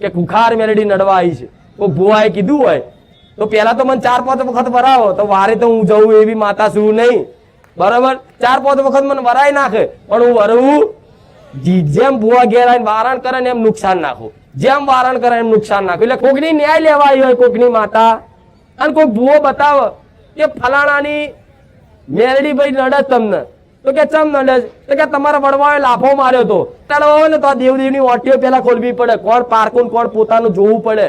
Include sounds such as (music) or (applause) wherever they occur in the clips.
કે કુખાર મેલેડી નડવા આવી છે. તો ભુવાએ કીધું હોય, તો પેલા તો મને ચાર પાંચ વખત વરાવો, તો વારે તો હું જઉં એવી માતા શું નહીં. બરાબર? ચાર પાંચ વખત મને વરાઈ નાખે, પણ હું વરવું જેમ ભુવા ઘેર આવીને વારણ કરે ને એમ નુકસાન નાખો. જેમ વારણ કરે એમ નુકસાન નાખો. એટલે કોકની ન્યાય લેવા આવી હોય કોકની માતા. અને કોઈ ભુવો બતાવે કે ફલાણાની મેરડી ભાઈ નડે તમને. તો કે ચમ નડે તો કે તમારા વડવાએ લાફો માર્યો તો. ચાલો હોય ને તો આ દેવદેવની ઓટીઓ પેલા ખોલવી પડે. કોણ પારકું કોણ પોતાનું જોવું પડે.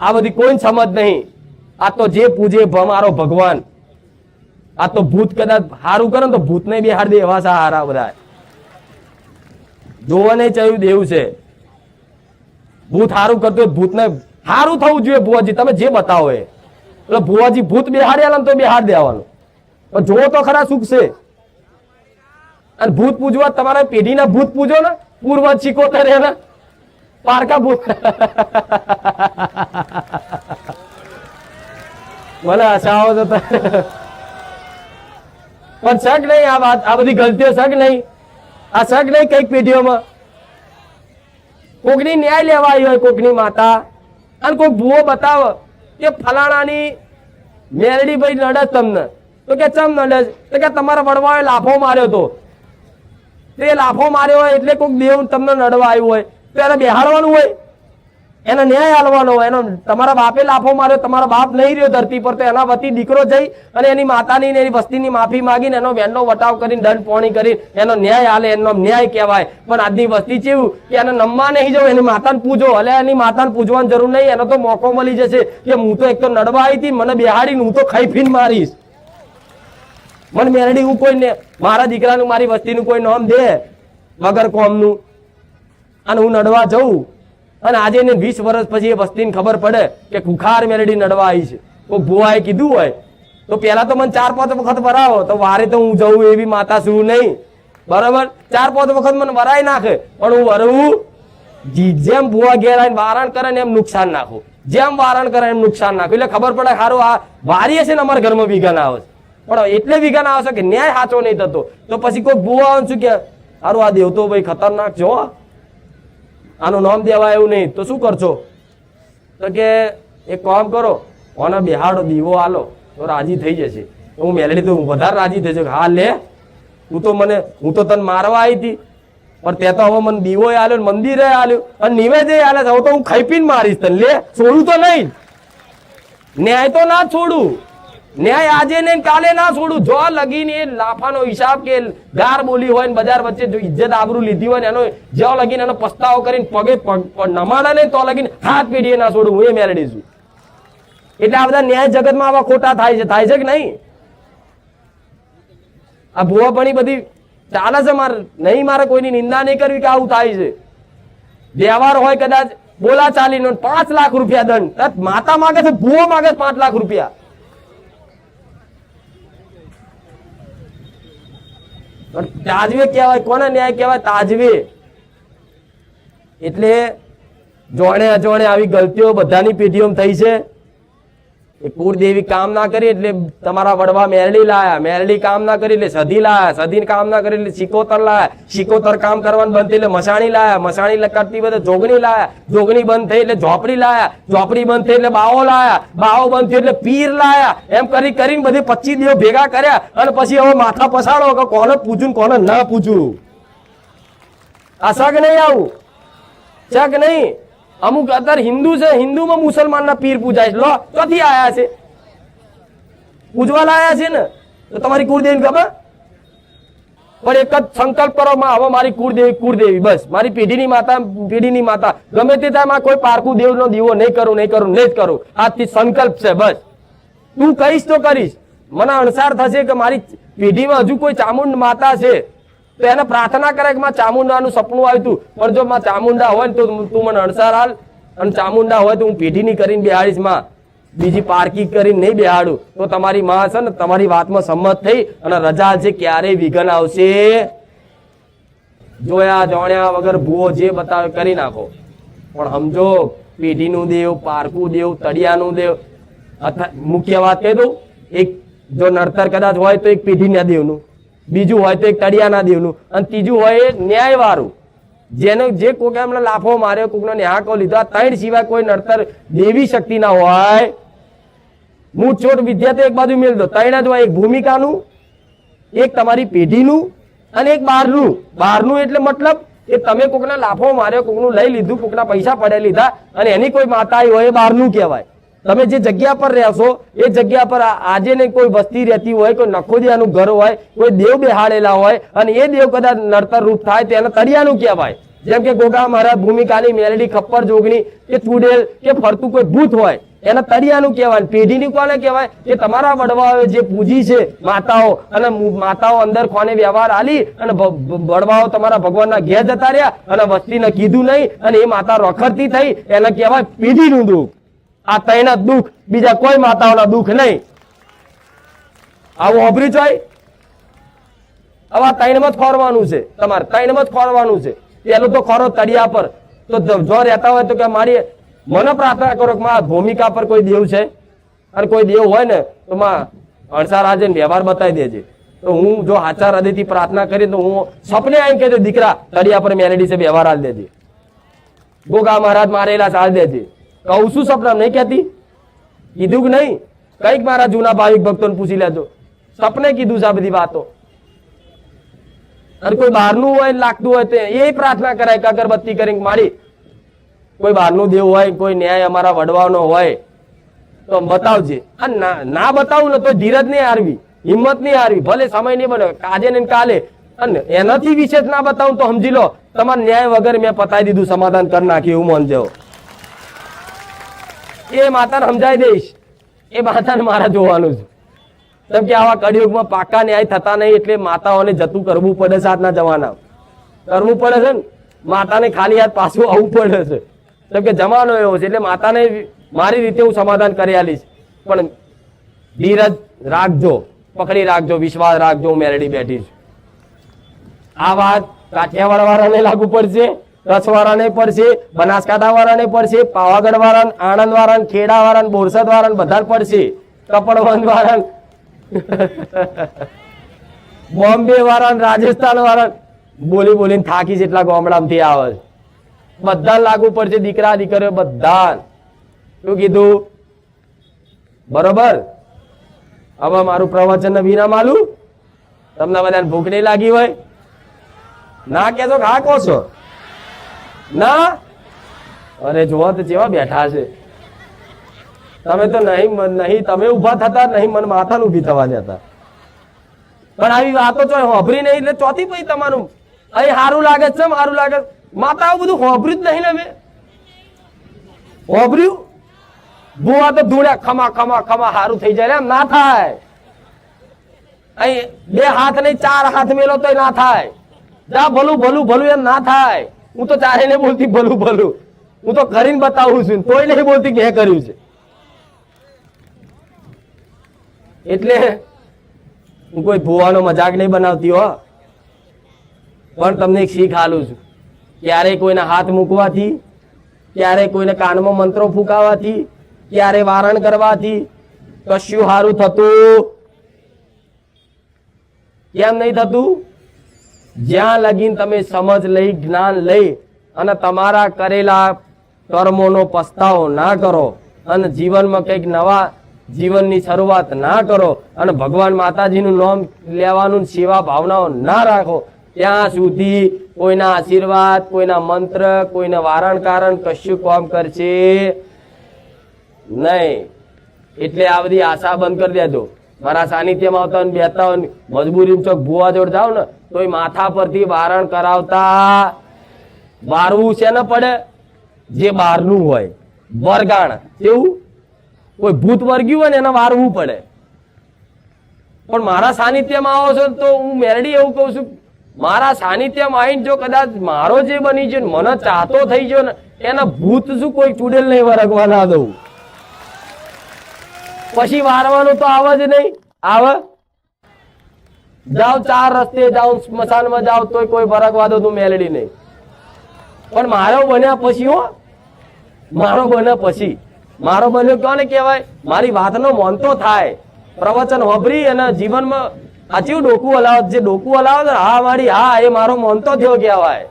આ બધી કોઈ સમજ નહીં. આ તો જે પૂજે મારો ભગવાન. આ તો ભૂત કદાચ હારું કરે ને તો ભૂતને બિહાર દે એવા સહારા બધા. જોવા નહીં ચાલ્યું દેવું છે. ભૂત હારું કરતું ભૂતને હારું થવું જોઈએ ભુવાજી. તમે જે બતાવો એ. એટલે ભુવાજી ભૂત બિહાડ્યા ને તો બિહાર દેવાનું. પણ જોવો તો ખરા સુખ છે. અને ભૂત પૂજવા તમારા પેઢીના ભૂત પૂજો ને? પૂર્વજ શીખોતર એના પારકા ભૂત. મને હસાવો તો પણ શક નહીં આ વાત? આ બધી ગલતીઓ શક નહીં? આ શક નહીં કંઈક પેઢીઓમાં? કોકની ન્યાય લેવા આવી હોય કોકની માતા. અને કોઈક ભૂવો બતાવે કે ફલાણાની મેરડી ભાઈ નડે તમને. તો કે ચમ નડે તો કે તમારા વડવાએ લાફો માર્યો તો. તે લાફો માર્યો હોય એટલે કોઈક દેવ તમને નડવા આવ્યું હોય. તો એને બેહાડવાનું હોય. એનો ન્યાય આલવાનો હોય. એનો તમારા બાપે લાફો માર્યો, તમારો બાપ નહીં રહ્યો ધરતી પર, તો એના વતી દીકરો જઈ અને એની માતાની એની વસ્તીની માફી માંગીને એનો વેણનો વટાવ કરીને દંડ પોણી કરી એનો ન્યાય હાલે એનો ન્યાય કહેવાય. પણ આજની વસ્તી કેવું કે એને નમવા નહીં જવું એની માતાને પૂજો. એટલે એની માતાને પૂજવાની જરૂર નહીં, એનો તો મોકો મળી જશે. કે હું તો એક તો નડવા આવી હતી, મને બેહાડીને હું તો ખાઈ ફીન મારીશ. મને મેરડી હું કોઈ ને મારા દીકરાનું, મારી વસ્તીનું કોઈ નામ દે, વગર કોમનું. અને હું નડવા જઉં. અને આજે એને વીસ વર્ષ પછી એ વસ્તીને ખબર પડે કે કુખાર મેરડી નડવા આવી છે. કોઈ ભુવાએ કીધું હોય, તો પહેલાં તો મને ચાર પાંચ વખત વરાવો. તો વારે તો હું જઉં એવી માતા શું નહીં. બરાબર? ચાર પાંચ વખત મને વરાઈ નાખે. પણ હું વરવું જેમ ભુવા ઘેર આવીને વારણ કરે ને એમ નુકસાન નાખો. જેમ વારણ કરે એમ નુકસાન નાખો. એટલે ખબર પડે સારું આ વારીએ છે ને અમારા ઘરમાં વિઘન આવે છે. પણ એટલે વિઘાન આવશે કે ન્યાય સાચો નહીં થતો. તો પછી કોઈ બુવા શું કે સારું આ દેવતો ભાઈ ખતરનાક છો આનું નામ દેવાય એવું નહીં. તો શું કરશો? તો કે, એક કામ કરો કોને બેહાડો દીવો આલો, તો રાજી થઈ જશે. હું મેલડી તો હું વધારે રાજી થઈ જશે હા, લે. હું તો મને, હું તો તને મારવા આવી હતી. પણ તે તો હવે મને દીવો આલ્યો મંદિરે આલ્યો. અને નિવેદે આલે હવે તો હું ખાઈ પીને મારીશ તને. લે, છોડું તો નહીં. ન્યાય તો ના છોડું. ન્યાય આજે ને કાલે ના છોડું. જો લગીને લાફાનો હિસાબ કે ગાર બોલી હોય ને બજાર વચ્ચે જો ઇજ્જત આબરૂ લીધી હોય ને એનો જ્યાં લગીને એનો પસ્તાવો કરીને પગે નમાડા ને તો લગીને હાથ પેઢીએ ના છોડું, હું એ મેળડી છું. એટલે આ બધા ન્યાય જગતમાં આવા ખોટા થાય છે. થાય છે કે નહીં? આ ભૂવા પણ બધી ચાલે છે મારે, નહીં, મારે કોઈની નિંદા નહીં કરવી કે આવું થાય છે. વ્યવહાર હોય કદાચ બોલા ચાલીનો પાંચ લાખ રૂપિયા દંડ. માતા માગે છે, ભૂવો માગે છે પાંચ લાખ રૂપિયા. તાજવે કહેવાય, કોને ન્યાય કહેવાય? તાજવે. એટલે જોણે અજોણે આવી ગલતીઓ બધાની પેઢીઓમાં થઈ છે. એ કુળદેવી કામ ના કરી એટલે તમારા વડવા મેરડી લાયા. મેરડી કામ ના કરી એટલે સધી લાયા. સધી કામ ના કરી એટલે શિકોતર લાયા. શિકોતર કામ કરવાનું બંધ થઈ એટલે મસાણી લાયા. મસાણી કરતી બધા જોગણી લાયા. જોગણી બંધ થઈ એટલે ઝોપડી લાયા. ઝોપડી બંધ થઈ એટલે બાવો લાયા. બાવો બંધ થઈ એટલે પીર લાયા. એમ કરી કરીને બધી પચીસ દિવસ ભેગા કર્યા. અને પછી હવે માથા પસાડો કે કોને ને કોને ના પૂછું આ શક નહીં આવું. શક નહીં. અમુક અત્યારે હિન્દુ છે, હિન્દુમાં મુસલમાનના પીર પૂજાય છે. લો, ક્યાંથી આયા છે? પૂજવા લાયા છે ને? તો તમારી કુળદેવી ખબર? પણ એક જ સંકલ્પ કરો, માં, હવે મારી કુળદેવી કુળદેવી, બસ. મારી પેઢીની માતા પેઢીની માતા. ગમે તે થાય કોઈ પારકું દેવનો દીવો નહીં કરું નહીં કરું, નહીં જ કરું. આજથી સંકલ્પ છે, બસ. તું કહીશ તો કરીશ. મને અણસાર થશે કે મારી પેઢીમાં હજુ કોઈ ચામુંડ માતા છે. તો એને પ્રાર્થના કરે કે માં ચામુંડાનું સપનું આવ્યું હતું. પણ જો માં ચામુંડા હોય ને તો તું મને અણસાર હાલ. અને ચામુંડા હોય તો હું પેઢીની કરીને બેહાડીશમાં. બીજી પાર્કિંગ કરીને નહીં બેહાડું. તો તમારી માં છે ને તમારી વાતમાં સંમત થઈ અને રજા છે ક્યારે વિઘન આવશે. જોયા, જોણ્યા વગર ભૂવો જે બતાવે કરી નાખો. પણ સમજો, પેઢીનું દેવ, પારકું દેવ, તળિયાનું દેવ. અથવા મુખ્ય વાત કહી દઉં. એક જો નડતર કદાચ હોય તો એક પેઢીના દેવનું. બીજું હોય તો એક તળિયાના દેવનું. અને ત્રીજું હોય એ ન્યાયવાળું. જેનો જે કોકે એમને લાફો માર્યો, કોકનો ન્યાકો લીધો, આ ત્રણ સિવાય કોઈ નડતર દેવી શક્તિ ના હોય. હું ચોટ વિદ્યાર્થી એક બાજુ મેળ દો. ત્રણ જ હોય, એક ભૂમિકાનું, એક તમારી પેઢીનું અને એક બહારનું બહારનું એટલે મતલબ કે તમે કોકના લાફો માર્યો, કોકનું લઈ લીધું, કોકના પૈસા પડે લીધા અને એની કોઈ માતા હોય એ બહારનું કહેવાય. તમે જે જગ્યા પર રહેશો એ જગ્યા પર આજે ને કોઈ વસ્તી રહેતી હોય, કોઈ નખોદિયાનું ઘર હોય, કોઈ દેવ બેહાડેલા હોય, અને એ દેવ કદાચ નડતર રૂપ થાય તેને તળિયાનું કહેવાય. જેમ કે ગોગા મહારાજ ભૂમિકાની મેલડી ખપ્પર જોગણી કે ચુડેલ કે ફરતું કોઈ ભૂત હોય, એને તળિયાનું કહેવાય. પેઢીની કોને કહેવાય? કે તમારા વડવાઓ જે પૂજી છે માતાઓ, અને માતાઓ અંદર કોને વ્યવહાર આલી, અને વડવાઓ તમારા ભગવાનના ઘેર જતા રહ્યા, અને વસ્તીને કીધું નહીં, અને એ માતા રખડતી થઈ, એને કહેવાય પેઢીનું દુઃખ આ તૈના દુઃખ, બીજા કોઈ માતાઓના દુઃખ નહીં. આવું અભરી ચોય હવે આ તૈણમાં જ ખોરવાનું છે. તમારે તૈણમાં જ ખોરવાનું છે. પેલું તો ખોરો તળિયા પર. તો જો રહેતા હોય તો કે મારી મને પ્રાર્થના કરો કે મારા ભૂમિકા પર કોઈ દેવ છે. અને કોઈ દેવ હોય ને, તો માં અણસાર આજે વ્યવહાર બતાવી દેજે. તો હું જો આચાર હૃદયથી પ્રાર્થના કરી તો હું સપને આવીને કહેજો દીકરા, તળિયા પર મેલેડી છે, વ્યવહાર આલ દેજે. ગોગા મહારાજ મારેલા ચાલ દેજે. કહું છું સપના, નહીં કહેતી? કીધું કે નહીં? કંઈક મારા જૂના ભાવિક ભક્તોને પૂછી લેજો. સપને કીધું છે આ બધી વાતો. અને કોઈ બહારનું હોય, લાગતું હોય તો એ પ્રાર્થના કરાય કે અગરબત્તી કરીને મારી. કોઈ બહારનું દેવ હોય, કોઈ ન્યાય અમારા વડવાનો હોય, તો બતાવજે. ના બતાવું ને તો ધીરજ નહીં હારવી, હિંમત નહીં હારવી, ભલે સમય નહીં બને આજે ને કાલે. અને એનાથી વિશેષ ના બતાવું તો સમજી લો, તમારે ન્યાય વગર મેં પતાવી દીધું, સમાધાન કરી નાખ્યું, એવું મન માનજો એ માતાને સમજાવી દઈશ. એ માતાને મારા જોવાનું છે. કેમ કે આવા કળિયુગમાં પાકા ન્યાય થતા નહીં એટલે માતાઓને જતું કરવું પડે છે આજના જમાના કરવું પડે છે ને? માતાને ખાલી હાથ પાછું આવવું પડે છે. કેમ કે જમાનો એવો છે એટલે માતાને મારી રીતે હું સમાધાન કરી આલીશ. પણ ધીરજ રાખજો, પકડી રાખજો, વિશ્વાસ રાખજો, હું મેરડી બેઠી છું. આ વાત કાઠિયાવાડ વાળાને લાગુ પડશે. કચ્છ વાળાને પડશે બનાસકાંઠા વાળાને પડશે પાવાગઢ વાળાને આણંદ વાળાને ખેડા વાળાને બોરસદ વાળાને બધા પડશે. કપડવંત વાળાને (laughs) બોમ્બે વાળા રાજસ્થાન વાળા બોલી બોલીને થાકી જેટલા ગામડામાંથી આવે બધા લાગુ પડશે દીકરા, દીકરીઓ બધા શું કીધું? બરોબર? હવે મારું પ્રવચન વિરામ આલું. તમને બધાને ભૂખ નહીં લાગી હોય? ના કેજો કે હા કહો છો? ના? અરે જોવા તો જેવા બેઠા છે. તમે તો નહીં નહીં, તમે ઊભા થતા નહીં, મને માથાનું ઊભી થવા દેતા. પણ આવી વાતો તો હોભરી નહીં, એટલે ચોથી પછી તમારું. અહીં સારું લાગે છે સારું લાગે માતા બધું હોભર્યું જ નહીં ને મેં. હોભર્યું? ભૂવા તો ધૂળ્યા, ખમા ખમા ખમા સારું થઈ જાય એમ ના થાય. અહીં બે હાથ નહીં, ચાર હાથ મેલો તો ના થાય. જા ભલું ભલું ભલું એમ ના થાય. હું તો ચારે નહીં બોલતી ભલું ભલું. હું તો કરીને બતાવું છું તોય નહીં બોલતી કે કર્યું છે. એટલે હું કોઈ ભૂવાનો મજાક નહીં બનાવતી હો. પણ તમને એક શીખ હાલું છું. ક્યારે કોઈને હાથ મૂકવાથી ક્યારે કોઈને કાનમાં મંત્રો ફૂંકાવાથી ક્યારે વારણ કરવાથી કશું સારું થતું. કેમ નહીં થતું? જ્યાં લગીન તમે સમજ લઈ, જ્ઞાન લઈ અને તમારા કરેલા કર્મોનો પસ્તાવો ના કરો અને જીવનમાં કંઈક નવા જીવનની શરૂઆત ના કરો અને ભગવાન માતાજીનું નામ લેવાનું સેવા ભાવનાઓ ના રાખો, ત્યાં સુધી કોઈના આશીર્વાદ, કોઈના મંત્ર, કોઈના વારણ કારણ કશું કામ કરશે નહીં. એટલે આ બધી આશા બંધ કરી દેજો. મારા સાનિધ્યમાં આવતા હોય બેતા હોય મજબૂરી ચોક ભુવા જોડ જાવ ને તો એ માથા પરથી વારણ કરાવતા વારવું છે ને પડે, જે બહારનું હોય. વરગાણ. કેવું? કોઈ ભૂત વર્ગ્યું હોય ને એને વારવું પડે. પણ મારા સાનિધ્યમાં આવો છો તો હું મેરડી એવું કહું છું, મારા સાનિધ્યમાં આવીને જો કદાચ મારો જે બની છે મને ચાહતો થઈ ગયો ને, એના ભૂત શું કોઈ ચૂડેલ નહીં વરગવા ના દઉં? પછી વારવાનું તો આવે જ નહીં. આવે. જાઓ ચાર રસ્તે જાઓ સ્મશાનમાં જાઓ તોય કોઈ ફરક વાદો તું મેલડી નહીં. પણ મારો બન્યા પછી હો. મારો બન્યા પછી. મારો બન્યો કોને કહેવાય? મારી વાતનો મોનતો થાય. પ્રવચન હોભરી અને જીવનમાં આ ડોકું હલાવત જે ડોકું હલાવે હા મારી, હા, એ મારો મોનતો થયો કહેવાય.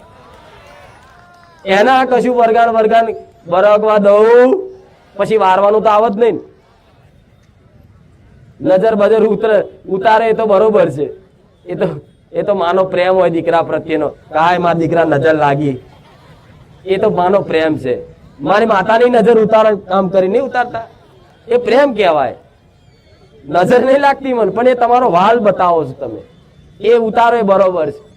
એના કશું વરગાન વરગાન બરગવા દઉં. પછી વારવાનું તો આવત નહીં. નજર બજર ઉતરે, ઉતારે એ તો બરોબર છે. એ તો એ તો માનો પ્રેમ હોય દીકરા પ્રત્યેનો. કાય મારા દીકરા નજર લાગી. એ તો માનો પ્રેમ છે. મારી માતાની નજર ઉતાર કામ કરી નહીં ઉતારતા. એ પ્રેમ કહેવાય. નજર નહીં લાગતી મને, પણ એ તમારો વાલ બતાવો છો તમે. એ ઉતારો એ બરોબર છે.